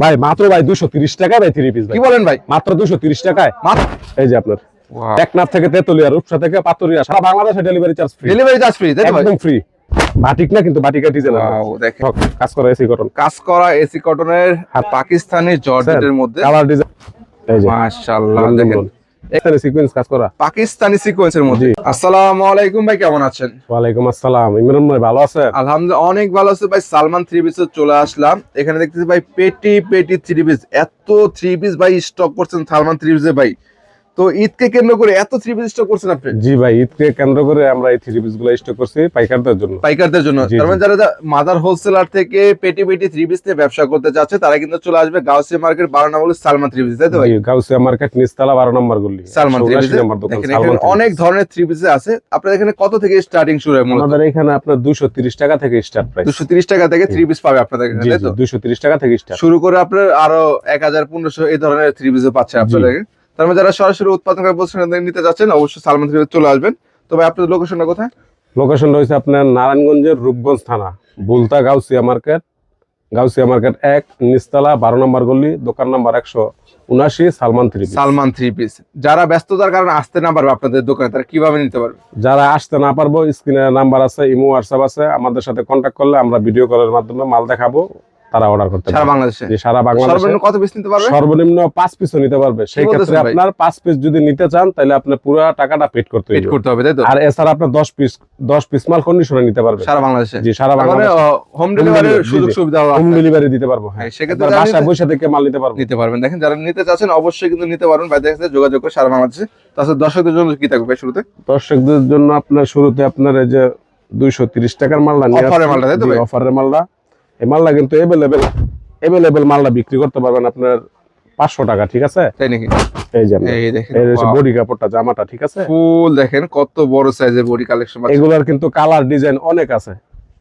ভাই মাত্র ভাই দুশো তিরিশ টাকা ভাই থ্রি পিস কি বলেন ভাই? মাত্র দুশো তিরিশ টাকায়। এই যে আপনার একনাথ থেকে তেতুলিয়া রূপসা থেকে পাতুরিয়া সারা বাংলাদেশে delivery charge free delivery charge free একদম ফ্রি বাটিক না কিন্তু বাটিকা ডিজেল দেখেন। কাজ করা এসি কটন কাজ করা এসি কটনের পাকিস্তানি জর্জেটের মধ্যে। কালার ডিজাইন মাশাআল্লাহ দেখেন। এখানে সিকোয়েন্স কাজ করা। পাকিস্তানি সিকোয়েন্সের মধ্যে। আসসালামু আলাইকুম ভাই কেমন আছেন? ওয়ালাইকুম আসসালাম। ইমরান ভাই ভালো আছেন? আলহামদুলিল্লাহ অনেক ভালো আছে ভাই সালমান থ্রি পিসে চলে আসলাম। এখানে দেখতেছি ভাই পেটি পেটি থ্রি পিস এত থ্রি পিস ভাই স্টক করছেন সালমান থ্রি পিসে ভাই। তো ঈদকে কেন্দ্র করে এত থ্রি পিস স্টক করছেন আপনি? জি ভাই ঈদকে কেন্দ্র করে আমরা এই থ্রি পিসগুলো স্টক করছি পাইকারদের জন্য। পাইকারদের জন্য। তার মানে যারা মাদার হোলসেলার থেকে পেটি পেটি থ্রি পিস নিয়ে ব্যবসা করতে চাচ্ছে তারা কিন্তু চলে আসবে গাউসিয়া মার্কেট বারো নম্বর সালমান থ্রি পিস তাই তো ভাই? গাউসিয়া মার্কেট নিচতলা বারো নম্বর গলি। Salman three piece. অনেক ধরনের থ্রি পিস আছে। আপনার এখানে কত থেকে স্টার্টিং শুরু হয় আমাদের এখানে আপনার দুশো তিরিশ টাকা থেকে স্টার্ট প্রাইস দুশো তিরিশ টাকা থেকে থ্রি পিস পাবে আপনাদের এখানে তাই তো? দুশো তিরিশ টাকা থেকে স্টার্ট শুরু করে আপনার আরও এক হাজার পনেরোশো এই ধরনের থ্রি পিসও পাচ্ছে আপনাদের তার মানে যারা সরাসরি উৎপাদন করে বলছেন নিতে যাচ্ছেন অবশ্যই সালমান থ্রি চলে আসবেন। তবে আপনাদের লোকেশনটা কোথায়? লোকেশন রয়েছে আপনার নারায়ণগঞ্জের রূপগঞ্জ থানা বুলতা গাউসিয়া মার্কেট। গাউসিয়া মার্কেট এক নিচতলা বারো নম্বর গলি দোকান নাম্বার একশো উনাশি Salman three Salman three piece যারা ব্যস্ততার কারণে আসতে না পারবে আপনাদের দোকানে তারা কীভাবে নিতে পারবে? যারা আসতে না পারব স্ক্রিনে নাম্বার আছে ইমো হোয়াটসঅ্যাপ আছে আমাদের সাথে কন্ট্যাক্ট করলে আমরা ভিডিও কলের মাধ্যমে মাল দেখাবো। তারা অর্ডার করতে সারা পারবে বাংলাদেশে? যে সারা বাংলাদেশে সর্বনিম্ন কত পিস নিতে পারবে? সর্বনিম্ন পাঁচ পিসও নিতে পারবে। সেই ক্ষেত্রে আপনার পাঁচ পিস যদি নিতে চান তাহলে আপনার পুরো টাকাটা পেড করতে পেড হবে করতে হবে তাই তো? আর এছাড়া আপনার দশ পিস দশ পিস মাল কন্ডিশনে নিতে পারবে। সারা বাংলাদেশে? জি সারা মানে বাংলাদেশে। হোম delivery, সুযোগ। সুবিধা হোম ডেলিভারি দিতে পারব হ্যাঁ। হ্যাঁ, সেক্ষেত্রে বাসায় বসে থেকে মাল নিতে পারব। নিতে পারবেন। দেখেন যারা নিতে চাচ্ছেন অবশ্যই কিন্তু নিতে পারবেন। বাইরে কাছে যোগাযোগ করে সারা বাংলাদেশে। তাছাড়া দর্শকদের জন্য কি থাকবে শুরুতে? দর্শকদের জন্য আপনার শুরুতে আপনার এই যে দুইশো তিরিশ টাকার মালটা নিয়ে Offer মালটা, তাই তো অফারের মালটা। এই মালটা কিন্তু এভেলেবেল এভেলেবেল মালটা বিক্রি করতে পারবেন আপনার পাঁচশো টাকা ঠিক আছে? তাই নাকি? এই যে এই দেখেন বডি কাপড়টা জামাটা ঠিক আছে? ফুল দেখেন কত বড় সাইজের বডি কালেকশন এগুলার কিন্তু কালার ডিজাইন অনেক আছে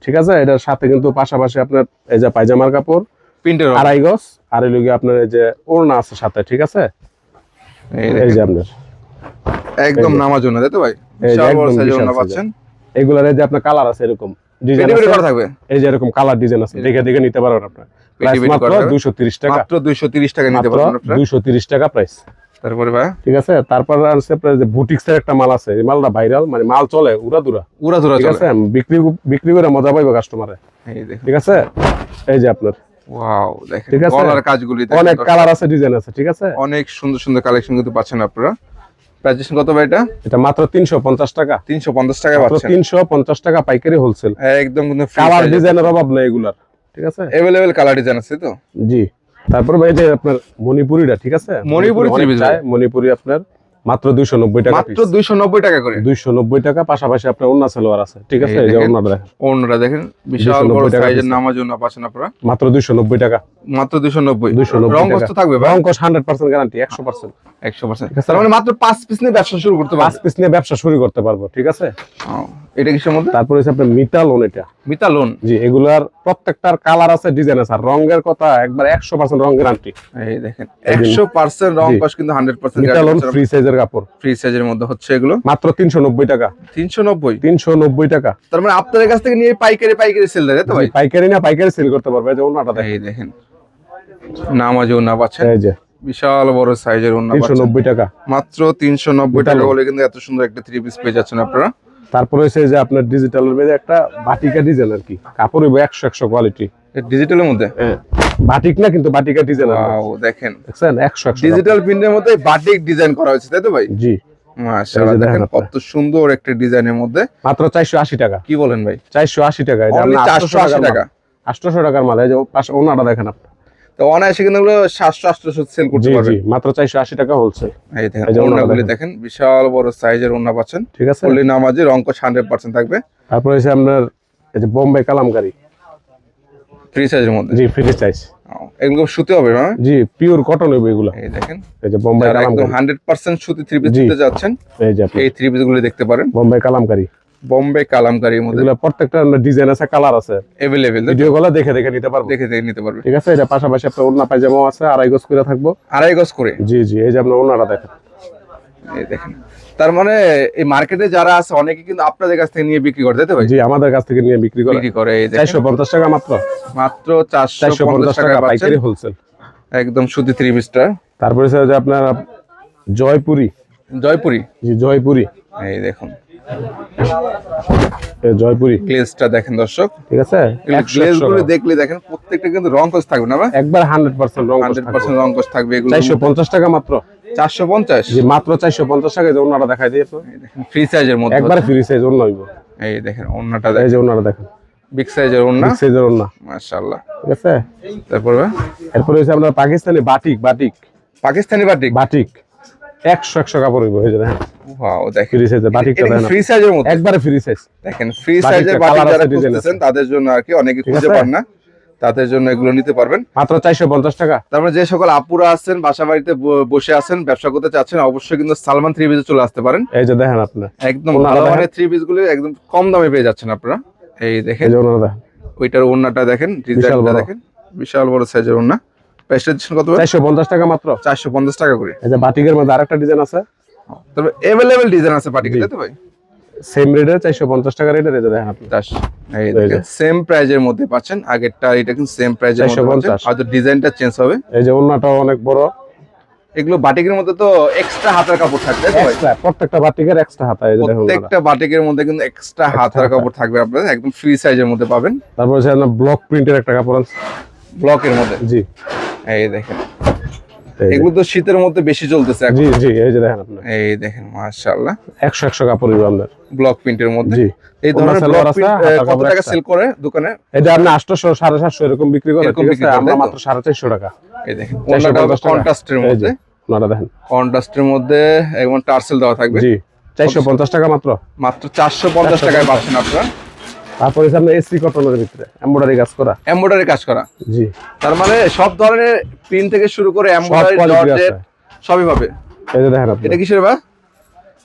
ঠিক আছে? এটার সাথে কিন্তু পাশাপাশি আপনার এই যে পায়জামার কাপড় প্রিন্টের আড়াই গজ আর এই লগে আপনার এই যে ওড়না আছে সাথে ঠিক আছে? এই যে আপনার। একদম এই যে। তাই তো ভাই? যে বিশাল বড় সাইজের বিশাল পাচ্ছেন। এগুলার এই যে আপনার কালার আছে এরকম। ডিজাইন পেটি পেটি করা থাকবে? এই যে এরকম কালার ডিজাইন আছে দেখে দেখে নিতে পারবেন আপনার। প্রাইস মাত্র করা থাকবে। দুইশো তিরিশ টাকা। মাত্র 230 টাকা নিতে পারবেন আপনারা। দুইশো তিরিশ টাকা প্রাইস তারপরে ভাই? ঠিক আছে? তারপর আছে আপনার যে বুটিক্স এর একটা মাল আছে। এই মালটা ভাইরাল মানে মাল চলে উড়া দুরা উড়া ধরা ঠিক আছে? বিক্রি বিক্রি করে মজা পাইবে কাস্টমারে এই দেখেন। ঠিক আছে? এই যে আপনার। ওয়াও দেখেন। কাজগুলি অনেক কালার আছে ডিজাইন আছে ঠিক আছে? অনেক সুন্দর সুন্দর কালেকশন কিন্তু পাচ্ছেন আপনারা। প্রাইস কত ভাই এটা এটা মাত্র তিনশো পঞ্চাশ টাকা 350 টাকা মাত্র পাচ্ছেন তিনশো পঞ্চাশ টাকা পাইকারি হোলসেল একদম কিন্তু কালার ডিজাইনের অভাব নেই এগুলার ঠিক আছে अवेलेबल কালার ডিজাইন আছে তো জি তারপর ভাই যে আপনার মণিপুরিটা ঠিক আছে মণিপুরি অনেক three piece চায়, মণিপুরি আপনার মাত্র দুইশো নব্বই টাকা মাত্র 290 টাকা করে। দুইশো নব্বই টাকা পাশাপাশি আপনার অন্য সালোয়ার আছে। ঠিক আছে। অন্যরা দেখেন বিশাল বড় সাইজের। নামার জন্য পাচ্ছেন আপনারা। মাত্র দুইশো নব্বই টাকা। মাত্র 290 290 রং টাকা। কষ্ট থাকবে রং কষ্ট হান্ড্রেড পার্সেন্ট গ্যারান্টি একশো পার্সেন্ট 100% ঠিক আছে। তার মানে মাত্র পাঁচ পিস নিয়ে ব্যবসা শুরু করতে পাঁচ পিস নিয়ে ব্যবসা শুরু করতে পারব ঠিক আছে? এটা কিসের মধ্যে? তারপর হচ্ছে আপনার মিতা লোন এটা। মিতা লোন জি এগুলার প্রত্যেকটার কালার আছে ডিজাইন আছে আর রঙের কথা একবার একশো পার্সেন্ট রং গ্যারান্টি এই দেখেন এই দিন। 100% রং। কস কিন্তু 100% মিতা লোন ফ্রি সাইজের কাপড়। ফ্রি সাইজের মধ্যে হচ্ছে এগুলো? মাত্র তিনশো নব্বই টাকা। 390 তিনশো নব্বই টাকা। তার মানে আপনাদের কাছ থেকে নিয়ে পাইকারি পাইকারি সেল দেয় তো ভাই? পাইকারি না পাইকারি সেল করতে পারবে। যে ওনাটা দেখেন। এই দেখেন নামাজে ওনা পাচ্ছেন। এই যে। বিশাল বড় সাইজের ওনা পাচ্ছেন। নব্বই টাকা। মাত্র তিনশো নব্বই টাকা মিতালো। বলে কিন্তু এত সুন্দর একটা থ্রি পিস পেয়ে যাচ্ছেন আপনারা। তারপরে হচ্ছে যে আপনার ডিজিটালের মধ্যে একটা বাটিকা ডিজাইন আর কি। কাপড় হইব একশো একশো কোয়ালিটি ডিজিটালের মধ্যে? বাটিক না কিন্তু বাটিকা ডিজাইন দেখেন। একশো একশো। ডিজিটাল প্রিন্টের মধ্যে বাটিক ডিজাইন করা হয়েছে তাই তো ভাই? জি। মাশাআল্লাহ দেখেন দেখেন কত সুন্দর একটা ডিজাইনের মধ্যে। মাত্র চারশো আশি টাকা। কি বলেন ভাই? চারশো আশি টাকা। Only 480 টাকা। আটশোশো টাকার মাল। এই যে ওনাটা দেখেন আপনি তো অনায়াসে কিন্তু এগুলো সাতশো সেল করতে জি মাত্র চারশো আশি টাকা এই দেখেন ওনাগুলি বিশাল বড় সাইজের ওনা পাচ্ছেন। ঠিক আছে। ফুললি নামাজে রঙ্কশ হান্ড্রেড পার্সেন্ট থাকবে। তারপরে হচ্ছে আপনার এই যে বোম্বে কালামকারি। ফ্রি সাইজের মধ্যে। জি ফ্রি সাইজ এগুলো সুতি হবে না? জি পিওর কটন হইব এগুলো। এই দেখেন। এই যে বোম্বে যারা একদম হান্ড্রেড পার্সেন্ট সুতি থ্রি পিস। দিতে যাচ্ছেন এই যে এই থ্রি পিসগুলো দেখতে পারেন। বোম্বে কালামকারি। বোম্বে কালামকারীর মধ্যে। এগুলো প্রত্যেকটা ডিজাইন আছে কালার আছে। অ্যাভেলেবেল ভিডিও গুলো দেখে দেখে নিতে পারব। দেখে দেখে নিতে পারবে। ঠিক আছে এটা পাশাপাশি আপনার ওন্না পায়জামাও আছে আড়াই গজ করে থাকব। আড়াই গজ করে? জি জি এই যে আপনার ওন্নাটা দেখেন। এই দেখেন। তার মানে এই মার্কেটে যারা আছে অনেকে কিন্তু আপনাদের কাছ থেকে নিয়ে বিক্রি করে তাই তো ভাই? জি আমাদের কাছ থেকে নিয়ে বিক্রি করে। বিক্রি করে এই দেখেন। চারশো পঞ্চাশ টাকা মাত্র। মাত্র চারশো চারশো পঞ্চাশ পঞ্চাশ টাকা টাকা পাইকারি হোলসেল একদম সুতি থ্রি পিসটা তারপরে হচ্ছে যে আপনার জয়পুরি। জয়পুরি? জি জয়পুরি। এই দেখুন। জয়পুরি। গ্লেজটা দেখেন দর্শক। ঠিক আছে? একশো গ্লেজ একশো গুলো গ্রাম। দেখলে দেখেন প্রত্যেকটা কিন্তু রং কোষ থাকবে না একবার হান্ড্রেড পার্সেন্ট রং হান্ড্রেড পার্সেন্ট রং কোষ থাকবে এগুলো। চারশো পঞ্চাশ টাকা মাত্র। চারশো পঞ্চাশ? জি মাত্র চারশো পঞ্চাশ টাকা যে ওনারা দেখাই দিয়ে ফ্রি সাইজের মধ্যে একবার ফ্রি সাইজ অন্য হইব। এই দেখেন ওন্নাটা এই যে ওনারা দেখেন। বিগ সাইজের ওন্না? বিগ সাইজের ওনা মাশাআল্লাহ। ঠিক আছে? তারপর? এরপরে হচ্ছে আপনার Pakistani batik batik. Pakistani batik? Batik. একশো একশো কাপড় হইব এই যে ওয়াও দেখেন। ফ্রি সাইজের বাটিকটা দেখেন ফ্রি সাইজের মধ্যে একবারে ফ্রি সাইজ দেখেন ফ্রি সাইজের বাটিক যারা খুঁজতেছেন তাদের জন্য আর কি অনেকে খুঁজে পান না। তাদের জন্য এগুলো নিতে পারবেন। মাত্র চারশো পঞ্চাশ টাকা। তারপরে যে সকল আপুরা আছেন বাসা বাড়িতে বসে আছেন ব্যবসা করতে চাচ্ছেন অবশ্যই কিন্তু সালমান থ্রি পিসে চলে আসতে পারেন। এই যে দেখেন আপনি একদম ভালো মানের থ্রি পিসগুলো একদম কম দামে পেয়ে যাচ্ছেন আপনারা। এই দেখেন। ওইটার ওন্নাটা দেখেন ডিজাইনটা দেখেন। বিশাল বড় সাইজের ওন্না প্রাইসটা দিচ্ছেন কত টাকা মাত্র। চারশো পঞ্চাশ টাকা করে। যে বাটিকের মধ্যে আরেকটা ডিজাইন আছে। তবে ডিজাইন আছে পার্টিকুলার তো ভাই? সেম রেটের চারশো পঞ্চাশ টাকা রেটের এই দেখেন আপনি। এই এই দেখেন সেম প্রাইজের মধ্যে পাচ্ছেন। আগেরটা এটা কিন্তু সেম প্রাইজের মধ্যে হয়তো ডিজাইনটা চেঞ্জ হবে। এই যে ওনাটাও অনেক বড়। এগুলো বাটিকের মধ্যে তো এক্সট্রা হাতের কাপড় থাকবে প্রত্যেকটা বাটিকের এক্সট্রা হাতা এই দেখুন প্রত্যেকটা বাটিকের মধ্যে কিন্তু এক্সট্রা হাতের কাপড় থাকবে আপনাদের একদম ফ্রি সাইজের মধ্যে পাবেন। তারপর ব্লক প্রিন্টের একটা কাপড় আছে। ব্লকের মধ্যে। জি। এই দেখেন। এগুলো তো শীতের মধ্যে বেশি চলতেছে জি জি এই যে দেখেন আপনি এই দেখেন মাশাআল্লাহ। একশো একশো কাপড় হইব আপনার। ব্লক প্রিন্টের মধ্যে। জি। এই ধরনের ব্লক প্রিন্ট কত টাকা সেল করে দোকানে? এটা আপনি আটশোশো সাড়ে সাতশো এরকম বিক্রি করে ঠিক আছে? আমরা মাত্র সাড়ে চারশো টাকা। এই দেখেন ওনাটা। কন্ট্রাস্টের মধ্যে। ওনারা দেখেন। কন্ট্রাস্টের মধ্যে এবং টার্সেল দেওয়া থাকবে। জি। চারশো পঞ্চাশ টাকা মাত্র। মাত্র চারশো পঞ্চাশ টাকায় পাচ্ছেন আপনারা। তারপর আপনার কটনের ভিতরে এমব্রয়ডারি কাজ করা। এমব্রয়ডারি কাজ করা। জি। তার মানে সব ধরনের প্রিন্ট থেকে শুরু করে এমব্রয়ডারি জর্জেট সবই পাবে। এই যে দেখেন আপনি। এটা কিসের বা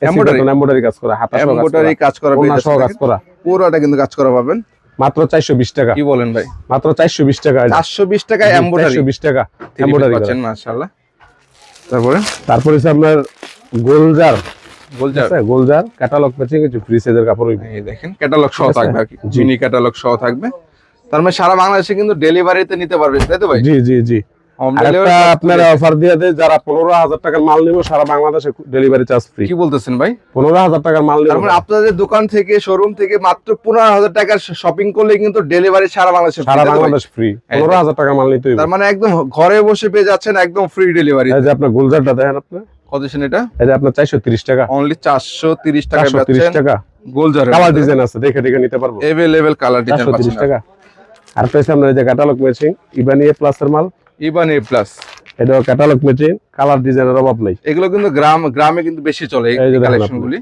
embroidery? এমব্রয়ডারি কাজ করা হাতা এমব্রয়ডারি কাজ করা সহ কাজ করা। পুরোটা কিন্তু কাজ করা পাবেন। মাত্র চারশো বিশ টাকা। কি বলেন ভাই? মাত্র চারশো বিশ টাকা চারশো বিশ টাকায় এমব্রয়ডারি চারশো বিশ টাকা। এমব্রয়ডারি পাচ্ছেন মাশাআল্লাহ। তারপরে? তারপর আপনার গোলজার গোলজার? ক্যাটালগ ম্যাচিং কিছু ফ্রি সাইজের কাপড় এই দেখেন ক্যাটালগ সহ থাকবে আর কি মিনি ক্যাটালগ সহ থাকবে। তার মানে সারা বাংলাদেশে কিন্তু ডেলিভারিতে নিতে পারবে তাই তো ভাই? জি জি জি। হোম আরেকটা ডেলিভারি আপনার অফার দিয়ে দেয় যারা পনেরো হাজার টাকার মাল নিব সারা বাংলাদেশে ডেলিভারি চার্জ ফ্রি কি বলতেছেন ভাই? পনেরো হাজার টাকার মাল মানে নিব আপনাদের দোকান থেকে শোরুম থেকে মাত্র পনেরো হাজার টাকার শপিং করলে কিন্তু ডেলিভারি সারা বাংলাদেশে সারা? বাংলাদেশ ফ্রি পনেরো হাজার টাকার মাল নিতে তার মানে একদম ঘরে বসে পেয়ে যাচ্ছেন একদম ফ্রি ডেলিভারি আপনার গোলজারটা দেখেন আপনি। কত দিচ্ছেন এটা আপনার চারশো তিরিশ টাকা। অনলি চারশো তিরিশ টাকা চারশো তিরিশ পাচ্ছেন টাকা। গোলজার কালার ডিজাইন আছে দেখে দেখে নিতে পারব। এভেলেবেল কালার ডিজাইন চারশো তিরিশ পাচ্ছেন টাকা। আর আপনার যে ক্যাটালগ ম্যাচিং ইবানি এ প্লাসের মাল। ইবান এ প্লাস এটা ক্যাটালগ ম্যাচিং কালার ডিজাইনের অভাব নেই। এগুলো কিন্তু গ্রাম গ্রামে কিন্তু বেশি চলে এই যে এই দেখেন কালেকশন গুলি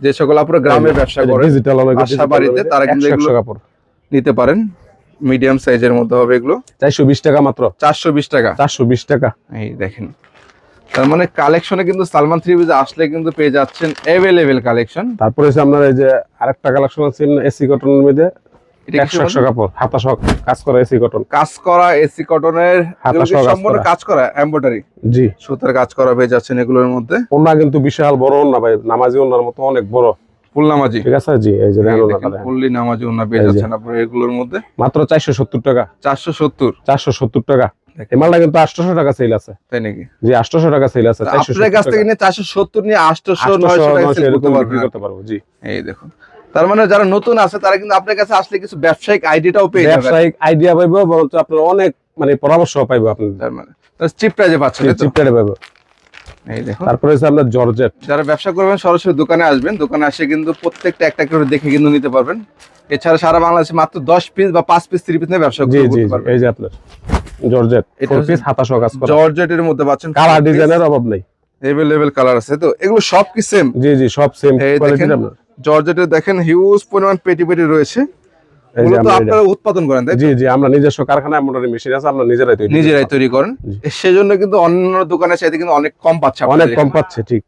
যে সকল আপনারা গ্রামে ব্যবসা করেন ডিজিটাল অনেক বাড়িতে তারা কিন্তু এগুলো- কাপড়। নিতে পারেন। মিডিয়াম সাইজের মধ্যে হবে এগুলো। চারশো বিশ টাকা মাত্র। চারশো বিশ টাকা। চারশো বিশ টাকা। এই দেখেন। তার মানে কালেকশনে কিন্তু সালমান থ্রি পিস আসলে কিন্তু পেয়ে যাচ্ছেন অ্যাভেলেবেল কালেকশন তারপরে হচ্ছে আপনার এই যে আরেকটা কালেকশন আছে এসি কটনের মধ্যে। কাজ করা এসি কটন কাজ করা এসি কটনের হাতা এগুলো কি সহ কাজ সম্পূর্ণ কাজ করা এমব্রয়ডারি জি। সুতার কাজ করা পেয়ে যাচ্ছেন এগুলোর মধ্যে। ওনা কিন্তু বিশাল বড় ওনা ভাই নামাজি ওনার মতো অনেক বড়। ফুল নামাজি। ঠিক আছে? জি এই যে দেখেন ওনাটা দেখেন দেখেন। ফুললি নামাজি ওনা পেয়ে এই যে। যাচ্ছেন আপনার এগুলোর মধ্যে। মাত্র চারশো সত্তর টাকা। চারশো সত্তর। চারশো সত্তর টাকা। এই মালটা কিন্তু আটশোশো টাকা সেল আছে। তাই নাকি? জি আটশোশো টাকা সেল আছে আপনার কাছ থেকে নিয়ে চারশো সত্তর নিয়ে আটশোশো নয়শো টাকা sell করতে পারব জি। এই দেখুন। তার মানে যারা নতুন আছে তারা কিন্তু আপনার কাছে আসলে কিছু ব্যবসায়িক আইডিটাও পেয়ে যাবে ব্যবসায়িক আইডিয়া পাইবো বরঞ্চ আপনার অনেক মানে পরামর্শ পাইবো আপনার তার মানে চিপ প্রাইজে পাচ্ছেন তাই তো? পাইবো। এই দেখুন। তারপরে হচ্ছে আপনার জর্জেট। যারা ব্যবসা করবেন সরাসরি দোকানে আসবেন। দোকানে কিন্তু প্রত্যেকটা একটা করে দেখে কিন্তু নিতে পারবেন। এছাড়া সারা বাংলাদেশে মাত্র দশ পিস বা পাঁচ পিস থ্রি পিস নিয়ে ব্যবসা করতে পারবেন। এই যে আপনার। জর্জেট। ফোর পিস হাতা সহ কাজ করা। জর্জেটের মধ্যে পাচ্ছেন কালার ডিজাইনের অভাব নেই। এভেলেবেল কালার আছে। তো এগুলো সব কি সেম জি জি সব সেম কোয়ালিটির আপনার। জর্জেটের দেখেন হিউজ পরিমাণ পেটি পেটি রয়েছে। এই যে মূলত আমরা এটা- আপনারা উৎপাদন করেন জি জি আমরা নিজস্ব কারখানা এমব্রয়ডারি মেশিন আছে আমরা নিজেরাই তৈরি নিজেরাই তৈরি করেন। সেজন্য কিন্তু অন্য দোকানে চাইতে কিন্তু অনেক কম পাচ্ছে অনেক কম পাচ্ছে ঠিক।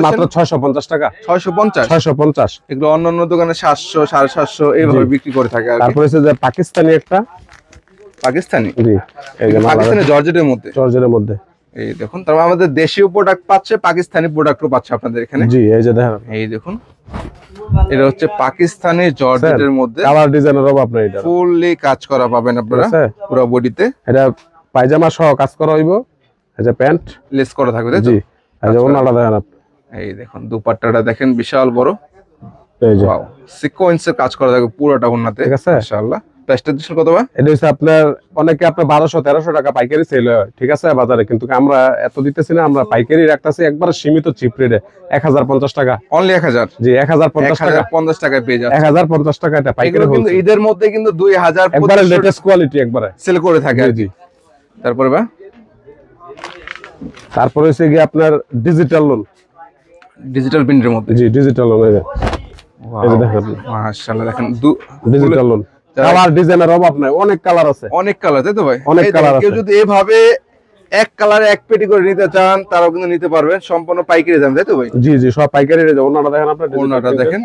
মাত্র ছয়শো পঞ্চাশ টাকা। ছয়শো পঞ্চাশ? ছয়শো পঞ্চাশ। এগুলো অন্য অন্য দোকানে সাতশো সাড়ে সাতশো এইভাবে বিক্রি করে থাকে আর তারপরে যে পাকিস্তানি একটা পাকিস্তানি? জি। পাকিস্তানি জর্জেটের মধ্যে? জর্জেটের মধ্যে। এই দেখুন তার মানে আমাদের দেশীয় প্রোডাক্ট পাচ্ছে পাকিস্তানি প্রোডাক্টও পাচ্ছে আপনাদের এখানে। জি এই যে দেখেন। এই দেখুন এটা হচ্ছে পাকিস্তানি জর্জেটের মধ্যে কালার ডিজাইনের অভাব নেই এটা। ফুললি কাজ করা পাবেন আপনারা পুরো বডিতে এটা পায়জামা সহ কাজ করা হইব এই যে প্যান্ট। লেস করা থাকবে তাই জি এই যে আচ্ছা। ওনাটা দেখেন আপনি। এই দেখুন দুপাট্টাটা দেখেন বিশাল বড়। এই যে। সিকোয়েন্সের কাজ করা থাকবে পুরোটা ওন্নাতে ঠিক আছে। মাশাআল্লাহ। প্রাইসটা দিচ্ছেন কত ভাই? এটা হচ্ছে আপনার অনেকে আপনার বারোশো তেরোশো টাকা পাইকারি সেল হয় ঠিক আছে? বাজারে। কিন্তু আমরা এত দিতেছি না আমরা পাইকারি রাখতেছি একবার সীমিত চিপ রেটে এক হাজার পঞ্চাশ টাকা। অনলি এক হাজার? জি এক হাজার পঞ্চাশ টাকা। পঞ্চাশ টাকায় পেয়ে যাচ্ছে এক হাজার পঞ্চাশ টাকা এটা পাইকারি কিন্তু। ঈদের মধ্যে কিন্তু দুই হাজার একবারে লেটেস্ট কোয়ালিটি একবারে। সেল করে থাকে জি তারপরে ভাই? তারপরে হচ্ছে গিয়ে আপনার ডিজিটাল লোন ডিজিটাল প্রিন্টের মধ্যে? জি ডিজিটাল লোন মাশাআল্লাহ দেখেন ডিজিটাল লোন কালার ডিজাইনের অভাব নাই অনেক কালার আছে। অনেক কালার তাই তো ভাই? অনেক দেখেন, কেউ যদি এভাবে এক কালারে এক পেটি করে নিতে চান তারাও কিন্তু নিতে পারবেন সম্পূর্ণ পাইকারি দাম তাই তো ভাই? জি জি সব পাইকারি রেটে। ওনাটা দেখেন আপনার এর। দেখেন।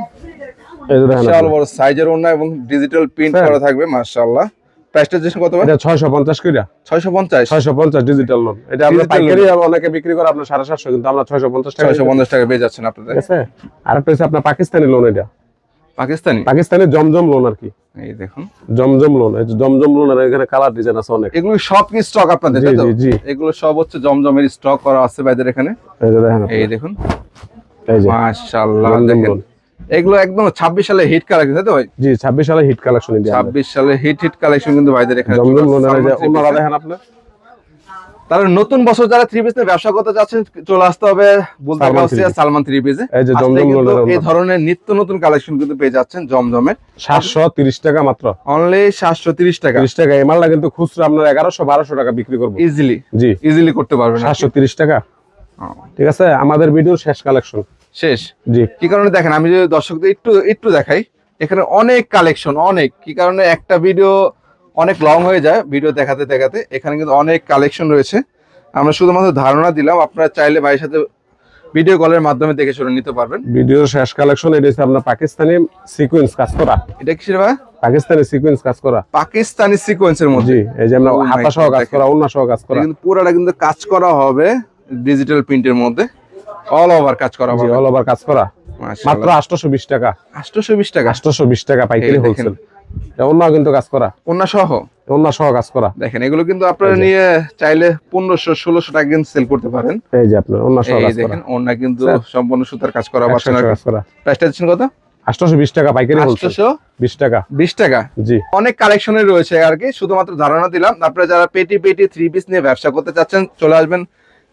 এই যে দেখেন বিশাল বড় সাইজের ওড়না এবং ডিজিটাল প্রিন্ট করা থাকবে মাশাআল্লাহ। প্রাইসটা দিচ্ছেন কত ভাই? এটা ছয়শো পঞ্চাশ কইরা। ছয়শো পঞ্চাশ। ছয়শো পঞ্চাশ ডিজিটাল লোন এটা আমরা পাইকারি অনেকে বিক্রি করে আপনার সাড়ে সাতশো কিন্তু আমরা ছয়শো পঞ্চাশ টাকা ছয়শো পঞ্চাশ টাকা পেয়ে যাচ্ছেন আপনাদের। আর একটা হচ্ছে আপনার পাকিস্তানি লোন এটা। পাকিস্তানি? পাকিস্তানি জমজম লোন আর কি। এই দেখুন। জমজম লোন জমজম লোনের এখানে কালার ডিজাইন আছে অনেক। এগুলো সব কি স্টক আপনাদের জি এগুলো সব হচ্ছে জমজমের স্টক করা আছে ভাইদের এখানে। এই দেখেন। এই যে। মাশাআল্লাহ দেখেন। এগুলো একদম ছাব্বিশ সালে হিট কালেকশন তাই তো ভাই? জি ছাব্বিশ সালে হিট কালেকশন ইন্ডিয়া ছাব্বিশ সালে হিট হিট কালেকশন কিন্তু ভাইদের এখানে জমজম ওনারা দেখেন আপনি? তাহলে নতুন বছর যারা থ্রি পিস ব্যবসা করতে যাচ্ছেন চলে আসতে হবে বলতে হচ্ছে সালমান থ্রি পিসে এই ধরনের নিত্য নতুন কালেকশন কিন্তু পেয়ে যাচ্ছেন জমজমের। সাতশো তিরিশ টাকা মাত্র। অনলি সাতশো তিরিশ টাকা। তিরিশ টাকা। এই মালটা কিন্তু খুচরা আপনার এগারোশো বারোশো টাকা বিক্রি করব। ইজিলি জি। ইজিলি করতে পারবেন সাতশো তিরিশ টাকা। ঠিক আছে? আমাদের ভিডিওর শেষ কালেকশন শেষ। জি। কি কারণে দেখেন? আমি যদি দর্শকদের একটু একটু দেখাই। এখানে অনেক কালেকশন অনেক। কি কারণে? একটা ভিডিও অনেক লং হয়ে যায় ভিডিও দেখাতে দেখাতে। এখানে কিন্তু অনেক কালেকশন রয়েছে। আমরা শুধুমাত্র ধারণা দিলাম আপনারা চাইলে ভাইয়ের সাথে ভিডিও কলের মাধ্যমে দেখে শুনে নিতে পারবেন। ভিডিওর শেষ কালেকশন এটা হচ্ছে আপনার পাকিস্তানি সিকোয়েন্স কাজ করা। এটা কিসের ভাই? পাকিস্তানি সিকোয়েন্স কাজ করা। পাকিস্তানি সিকোয়েন্সের মধ্যে। এই যে আমরা Oh হাতা সহ কাজ করা অন্য সহ কাজ করা। কিন্তু পুরোটা কিন্তু কাজ করা হবে ডিজিটাল প্রিন্টের মধ্যে। অল ওভার কাজ করা হবে। অল ওভার কাজ করা। মাত্র আটশোশো বিশ টাকা। আটশোশো বিশ টাকা। আটশোশো বিশ টাকা পাইকারি হোলসেল অন্য কিন্তু কাজ করা। অন্য সহ? অন্য সহ কাজ করা। দেখেন এগুলো কিন্তু আপনারা নিয়ে চাইলে পনেরোশো ষোলোশো টাকা কিন্তু সেল করতে পারেন। এই যে আপনার অন্য সহ কাজ করা। দেখেন অন্য কিন্তু সম্পূর্ণ সুতার কাজ করা কাজ করা। প্রাইসটা দিচ্ছেন কত? আটশোশো বিশ টাকা পাইকারি আটশোশো বিশ টাকা। বিশ টাকা। জি। অনেক কালেকশনে রয়েছে আর কি শুধুমাত্র ধারণা দিলাম। আপনারা যারা পেটি পেটি থ্রি পিস নিয়ে ব্যবসা করতে চাচ্ছেন চলে আসবেন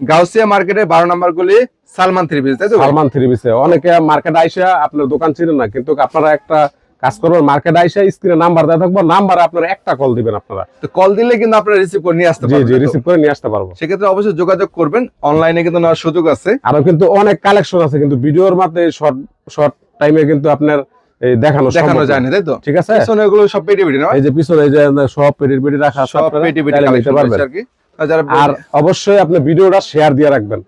গাউসিয়া মার্কেটে বারো নম্বর গুলি সালমান থ্রি পিস তাই তো সালমান থ্রি পিসে অনেকে মার্কেট আইসা আপনার দোকান চিনেন না কিন্তু আপনারা একটা কাজ করবেন মার্কেট আইসা স্ক্রিনে নাম্বার দেওয়া থাকব নাম্বারে আপনারা একটা কল দিবেন আপনারা। তো কল দিলে কিন্তু আপনারা রিসিভ করে নিয়ে আসতে পারবেন জি তো? রিসিভ করে নিয়ে আসতে পারব। সেক্ষেত্রে অবশ্যই যোগাযোগ করবেন অনলাইনে কিন্তু নেওয়ার সুযোগ আছে। আরও কিন্তু অনেক কালেকশন আছে কিন্তু ভিডিওর মাধ্যমে শর্ট শর্ট টাইমে কিন্তু আপনার দেখানো দেখানো যায় না। না তাই তো? ঠিক আছে? পিছনে এগুলো সব পেটি পেটি না এই যে পিছনে এই যে সব পেডির পেডি রাখা সব পেটি পেটি নিতে পারবেন। আর কি। আর যারা আর অবশ্যই আপনি ভিডিওটা শেয়ার দিয়ে রাখবেন।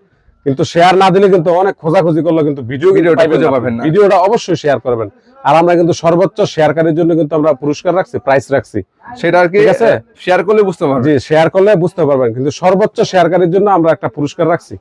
কিন্তু শেয়ার না দিলে কিন্তু অনেক খোঁজাখুঁজি করলে কিন্তু ভিডিও পাবেন। ভিডিওটা অবশ্যই শেয়ার করবেন। আর আমরা কিন্তু সর্বোচ্চ শেয়ারকারীর জন্য কিন্তু আমরা পুরস্কার রাখছি প্রাইস রাখছি। সেটা আর কি শেয়ার করলে বুঝতে পারবেন। জি শেয়ার করলে বুঝতে পারবেন। কিন্তু সর্বোচ্চ শেয়ারকারীর জন্য আমরা একটা পুরস্কার রাখছি।